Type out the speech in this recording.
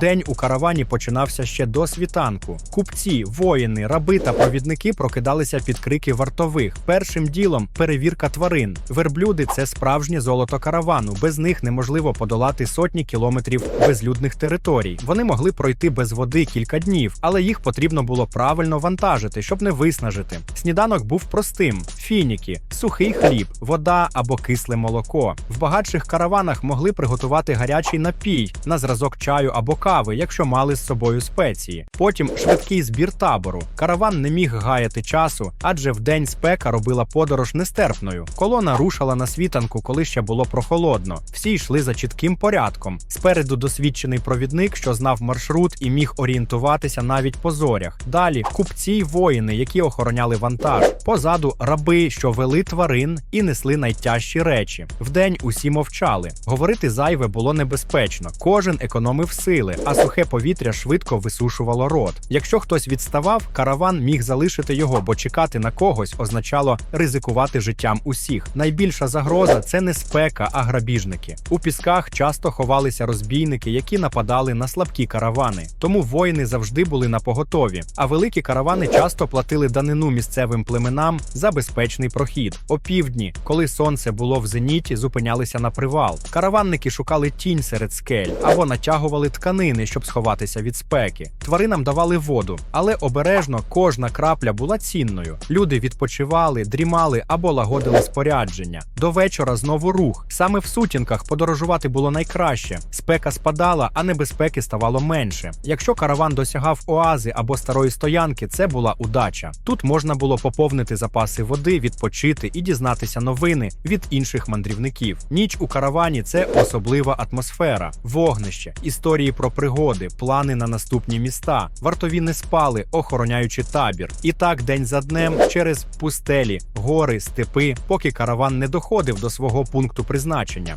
День у каравані починався ще до світанку. Купці, воїни, раби та провідники прокидалися під крики вартових. Першим ділом перевірка тварин. Верблюди це справжнє золото каравану. Без них неможливо подолати сотні кілометрів безлюдних територій. Вони могли пройти без води кілька днів, але їх потрібно було правильно вантажити, щоб не виснажити. Сніданок був простим: фініки, сухий хліб, вода або кисле молоко. В багатших караванах могли приготувати гарячий напій на зразок чаю або кави, якщо мали з собою спеції. Потім швидкий збір табору. Караван не міг гаяти часу, адже вдень спека робила подорож нестерпною. Колона рушила на світанку, коли ще було прохолодно. Всі йшли за чітким порядком. Спереду досвідчений провідник, що знав маршрут і міг орієнтуватися навіть по зорях. Далі купці й воїни, які охороняли вантаж. Позаду раби, що вели тварин і несли найтяжчі речі. Вдень усі мовчали. Говорити зайве було небезпечно. Кожен економив сили, а сухе повітря швидко висушувало рот. Якщо хтось відставав, караван міг залишити його, бо чекати на когось означало ризикувати життям усіх. Найбільша загроза це не спека, а грабіжники. У пісках часто ховалися розбійники, які нападали на слабкі каравани. Тому воїни завжди були на поготові. А великі каравани часто платили данину місцевим племенам за безпечний прохід. Опівдні, коли сонце було в зеніті, зупинялися на привал. Караванники шукали тінь серед скель або натягували тканини, щоб сховатися від спеки. Тваринам давали воду, але обережно кожна крапля була цінною. Люди відпочивали, дрімали або лагодили спорядження. До вечора знову рух. Саме в сутінках подорожувати було найкраще. Спека спадала, а небезпеки ставало менше. Якщо караван досягав оази або старої стоянки, це була удача. Тут можна було поповнити запаси води, відпочити і дізнатися новини від інших мандрівників. Ніч у каравані це особлива атмосфера, вогнище, історії про пригоди, плани на наступні міста. Вартові не спали, охороняючи табір. І так день за днем через пустелі, гори, степи, поки караван не доходив до свого пункту призначення.